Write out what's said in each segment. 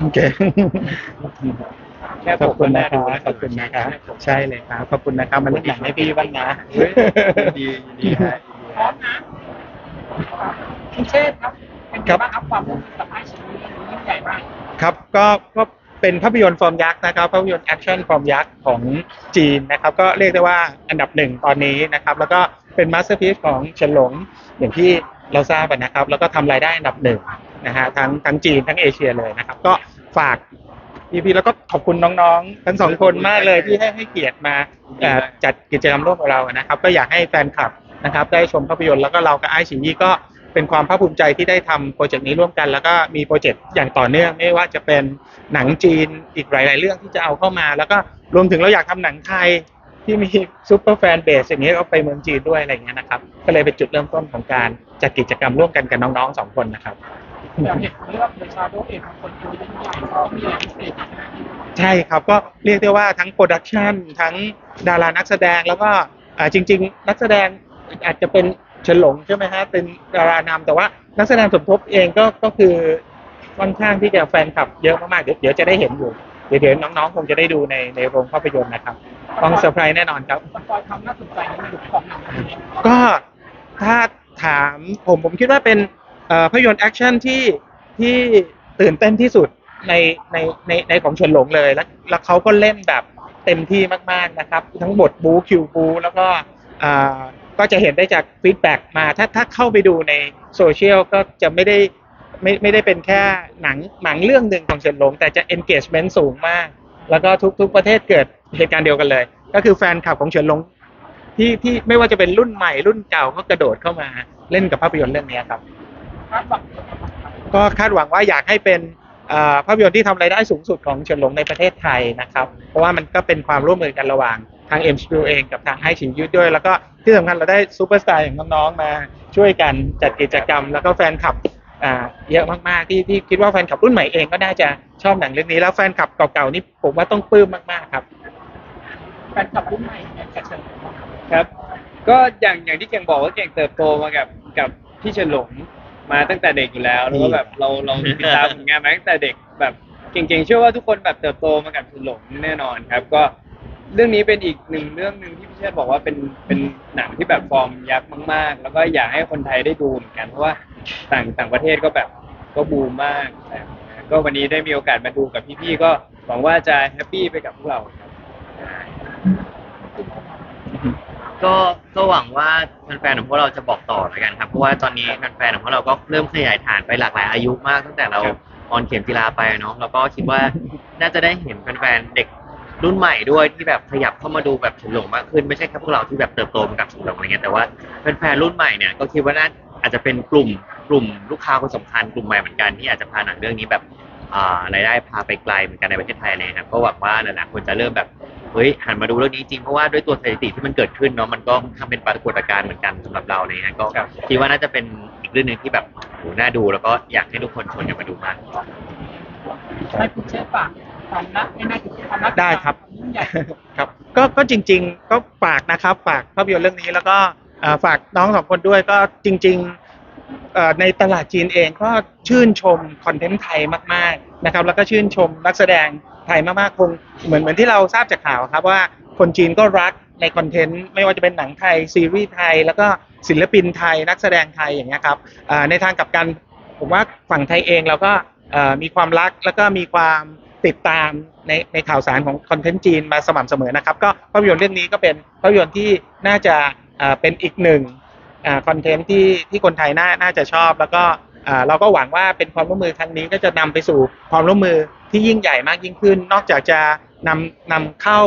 โอเคแค่ขอบคุณนะคผรับมก็าดูขอบคุณนะครับ ใช่เลยครับ ขอบคุณนะครับมาเล่นหนังให้พี่บ้างนะเฮ้ยยินดียินดีฮะยินดีพร้อฮะมนะคุณเชษฐ์ครับเป็นไงบ้างครับความร่วมมือกับไอชีวิตยิ่งใหญ่มากครับก็ก็เป็นภาพยนตร์ฟอร์มยักษ์นะครับภาพยนตร์แอคชั่นฟอร์มยักษ์ของจีนนะครับ ก็เรียกได้ว่าอันดับหนึ่งตอนนี้นะครับ แล้วก็เป็นมาสเตอร์พีซของเฉินหลงอย่างที่เราทราบอะนะครับ แล้วก็ทำรายได้อันดับหนึ่ง นะฮะทั้งทั้งจีนทั้งเอเชียเลยนะครับ ก็ฝากพี่พี่แล้วก็ขอบคุณน้องๆ ทั้งสองคนมากเลยที่ให้ให้เกียรติมาเอ่อจัดกิจกรรมร่วมกับเรานะครับ ก็อยากให้แฟนคลับนะครับ ได้ชมภาพยนตร์แล้วก็เรากับไอฉียี่ก็เป็นความภาคภูมิใจที่ได้ทำโปรเจกต์นี้ร่วมกัน แล้วก็มีโปรเจกต์อย่างต่อเนื่องไม่ว่าจะเป็นหนังจีนอีกหลาย ๆ เรื่องที่จะเอาเข้ามา แล้วก็รวมถึงเราอยากทำหนังไทยที่มีซูเปอร์แฟนเบสอย่างนี้ก็ไปเมืองจีนด้วยอะไรอย่างเงี้ยนะครับ ก็เลยเป็นจุดเริ่มต้นของการจัดกิจกรรมร่วมกันกับน้องๆสองคนนะครับ อยากเห็นเรื่องเดชาโดเอกของคนดูยิ่งใหญ่ก็มีอะไรพิเศษนะใช่ครับก็เรียกได้ว่าทั้งโปรดักชันทั้งดารานักแสดงแล้วก็อ่าจริง ๆ นักแสดงอาจจะเป็นเฉินหลงใช่ไหมฮะเป็นดารานำแต่ว่านักแสดงสมทบเองก็ก็คือค่อนข้างที่จะแฟนคลับเยอะมากๆเดี๋ยวเดี๋ยวจะได้เห็นอยู่เดี๋ยวเดี๋ยวน้องๆคงจะได้ดูในในโรงภาพยนตร์นะครับต้องเซอร์ไพรส์แน่นอนครับ สปอยความน่าสนใจในเรื่องของหนังเรื่องนี้ก็ถ้าถามผมผมคิดว่าเป็นเอ่อ ภาพยนตร์แอคชั่นที่ที่ตื่นเต้นที่สุดในในในในของเฉินหลงเลยแล้วแล้วเขาก็เล่นแบบเต็มที่มาก ๆนะครับ ทั้งบทบูคิวบูแล้วก็อ่าก็จะเห็นได้จากฟีดแบ็กมาถ้าถ้าเข้าไปดูในโซเชียลก็จะไม่ได้ไม่ไม่ได้เป็นแค่หนังหนังเรื่องหนึ่งของเฉินหลง แต่จะ engagement สูงมาก แล้วก็ทุกทุกประเทศเกิดเหตุการณ์เดียวกันเลย ก็คือแฟนคลับของเฉินหลงที่ที่ไม่ว่าจะเป็นรุ่นใหม่รุ่นเก่าก็กระโดดเข้ามาเล่นกับภาพยนตร์เรื่องนี้ครับ ก็คาดหวังว่าอยากให้เป็นภาพยนตร์ที่ทำรายได้สูงสุดของเฉินหลงในประเทศไทยนะครับ เพราะว่ามันก็เป็นความร่วมมือกันระหว่างทาง m s t u เองกับทางไอชิยุด้วย แล้วก็ที่สำคัญเราได้ซูเปอร์สตาร์อย่างน้องๆมาช่วยกันจัดกิจกรรม แล้วก็แฟนคลับเยอะมากๆที่ที่คิดว่าแฟนคลับรุ่นใหม่เองก็น่าจะชอบหนังเรื่องนี้แล้วแฟนคลับเก่าๆนี่ผมว่าต้องปลื้มมากๆครับแฟนคลับรุ่นใหม่เนี่ยจะเชิญครับ ก็อย่างอย่างที่เก่งบอกว่าเก่งเติบโตมากับกับพี่เฉินหลง มาตั้งแต่เด็กอยู่แล้วแล้วก็แบบเราเราติดตามผลงานมาตั้งแต่เด็กแบบเก่งๆเชื่อว่าทุกคนแบบเติบโตมากับเฉินหลงแน่นอนครับ ก็เรื่องนี้เป็นอีกหนึ่งเรื่องหนึ่งที่พี่เชษฐ์บอกว่าเป็นเป็นหนังที่แบบฟอร์มยักษ์มาก ๆ แล้วก็อยากให้คนไทยได้ดูเหมือนกันเพราะว่าต่างต่างประเทศก็แบบก็บูมมากนะครับก็วันนี้ได้มีโอกาสมาดูกับพี่ๆก็หวังว่าจะแฮปปี้ไปกับพวกเราครับ ก็ก็หวังว่าแฟนๆของพวกเราจะบอกต่อแล้วกันครับเพราะว่าตอนนี้แฟนๆของพวกเราก็เริ่มขยายฐานไปหลากหลายอายุมาก ตั้งแต่เราครับออนเข็มกีฬาไปเนาะแล้วก็คิดว่าน่าจะได้เห็นแฟนๆเด็กรุ่นใหม่ด้วยที่แบบขยับเข้ามาดูแบบฉลงมากขึ้นไม่ใช่แค่พวกเราที่แบบเติบโตมากับฉลงอะไรเงี้ยแต่ว่าแฟนๆรุ่นใหม่เนี่ยก็คิดว่าน่าอาจจะเป็นกลุ่มกลุ่มลูกค้าคนสำคัญกลุ่มใหม่เหมือนกันที่อาจจะพาหนังเรื่องนี้แบบอ่ารายได้พาไปไกลเหมือนกันในประเทศไทยเลยนะครับก็หวังว่าหลายๆคนจะเริ่มแบบ เฮ้ยหันมาดูเรื่องนี้จริงเพราะว่าด้วยตัวสถิติที่มันเกิดขึ้นเนาะมันก็ทำเป็นปรากฏการณ์เหมือนกันสำหรับเราเลยนะก็ครับคิดว่าน่าจะเป็นอีกเรื่องหนึ่งที่แบบโหน่าดูแล้วก็อยากให้ทุกคนชวนกันมาดูมากให้คุณเชษฐ์ฝากความน่าไม่น่าความน่าได้ครับยิ่งใหญ่ครับ ก็ก็จริง ๆ ก็ฝากนะครับ ฝากภาพยนตร์เรื่องนี้แล้วก็เอ่อฝากน้องสองคนด้วยก็จริงๆเอ่อในตลาดจีนเองก็ชื่นชมคอนเทนต์ไทยมาก ๆ นะครับ แล้วก็ชื่นชมนักแสดง ไทยมากๆคงเหมือนเหมือนที่เราทราบจากข่าวครับว่าคนจีนก็รักในคอนเทนต์ไม่ว่าจะเป็นหนังไทยซีรีส์ไทย แล้วก็ศิลปินไทยนักแสดงไทยอย่างเงี้ยครับในทางกับกันผมว่าฝั่งไทยเองเราก็มีความรักแล้วก็มีความติดตามในในข่าวสารของคอนเทนต์จีนมาสม่ำเสมอนะครับก็ภาพยนตร์เรื่องนี้ก็เป็นภาพยนตร์ที่น่าจะเป็นอีกหนึ่งคอนเทนต์ที่ที่คนไทยน่าน่าจะชอบแล้วก็ เราก็หวังว่าเป็นความร่วมมือครั้งนี้ก็จะนำไปสู่ความร่วมมือที่ยิ่งใหญ่มากยิ่งขึ้น นอกจากจะนำนำเข้า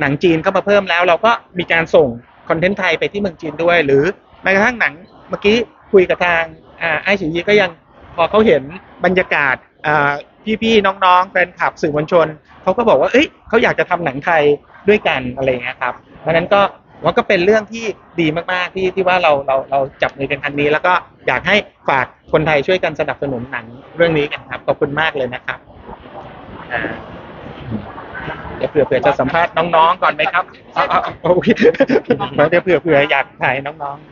หนังจีนเข้ามาเพิ่มแล้ว เราก็มีการส่งคอนเทนต์ไทยไปที่เมืองจีนด้วย หรือแม้กระทั่งหนังเมื่อกี้คุยกับทางอ่าไอฉียีก็ยังพอเขาเห็นบรรยากาศอ่พี่ๆน้องๆแฟนคลับสื่อมวลชนเขาก็บอกว่าเอ้ยเขาอยากจะทำหนังไทยด้วยกันอะไรอย่างเงี้ยครับเพราะนั้นก็ ว่าก็เป็นเรื่องที่ดีมากๆที่ที่ว่าเราเราเราจับมือกันครั้งนี้ แล้วก็อยากให้ฝากคนไทยช่วยกันสนับสนุนหนังเรื่องนี้กันครับขอบคุณมากเลยนะครับอ่าเดี๋ยวเผื่อเผื่อจะสัมภาษณ์น้องๆก่อนไหมครับเอาเอาเอาเดี๋ยวเผื่อเผื่ออยากถ่ายน้องๆ